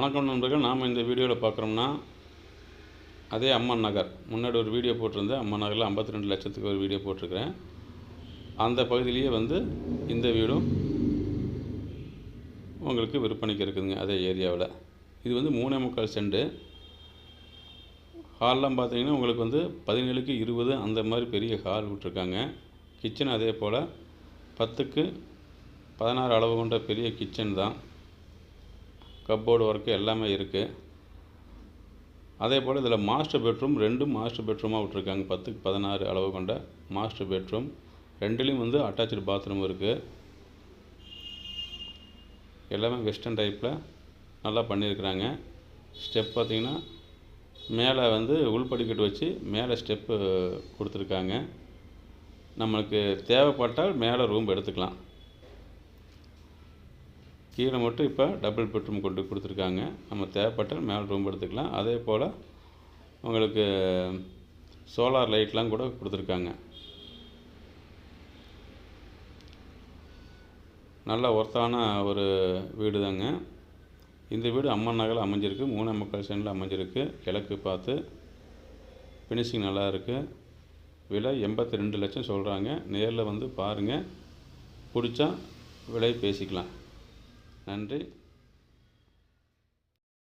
வணக்கம் நண்பர்கள் நாம் இந்த வீடியோவில் பார்க்குறோம்னா அதே அம்மன் நகர். முன்னாடி ஒரு வீடியோ போட்டிருந்தேன். அம்மன் நகரில் ஐம்பத்தி ரெண்டு லட்சத்துக்கு ஒரு வீடியோ போட்டிருக்கிறேன். அந்த பகுதியிலேயே வந்து இந்த வீடும் உங்களுக்கு விற்பனைக்கு இருக்குதுங்க அதே ஏரியாவில். இது வந்து மூணே முக்கால் செண்டு ஹால்லாம் பார்த்தீங்கன்னா உங்களுக்கு வந்து பதினேழுக்கு இருபது அந்த மாதிரி பெரிய ஹால் விட்டுருக்காங்க. கிச்சன் அதே போல் பத்துக்கு பதினாறு அளவு கொண்ட பெரிய கிச்சன் தான். கப்போர்டு ஒர்க்கு எல்லாமே இருக்குது அதே போல் இதில் மாஸ்டர் பெட்ரூம் ரெண்டும் மாஸ்டர் பெட்ரூமாக விட்ருக்காங்க பத்துக்கு பதினாறு அளவு கொண்ட மாஸ்டர் பெட்ரூம் ரெண்டுலேயும் வந்து அட்டாச்சு பாத்ரூம் இருக்குது எல்லாமே வெஸ்டர்ன் டைப்பில் நல்லா பண்ணியிருக்கிறாங்க ஸ்டெப் பார்த்திங்கன்னா மேலே வந்து உள்படிக்கட்டு வச்சு மேலே ஸ்டெப்பு கொடுத்துருக்காங்க. நம்மளுக்கு தேவைப்பட்டால் மேலே ரூம் எடுத்துக்கலாம். கீழே மட்டும் இப்போ டபுள் பெட்ரூம் கொண்டு கொடுத்துருக்காங்க. நம்ம தேவைப்பட்டால் மேலே ரூம் எடுத்துக்கலாம். அதே போல் உங்களுக்கு சோலார் லைட்லாம் கூட கொடுத்துருக்காங்க. நல்ல ஒர்த்தான ஒரு வீடு தாங்க இந்த வீடு அம்மன் நகரில் அமைஞ்சிருக்கு. மூணு மக்கள் சென்டில் அமைஞ்சிருக்கு. கிழக்கு பார்த்து ஃபினிஷிங் நல்லா இருக்குது விலை எண்பத்தி ரெண்டு லட்சம் சொல்கிறாங்க நேரில் வந்து பாருங்கள் பிடிச்சா விலை பேசிக்கலாம். நன்றி.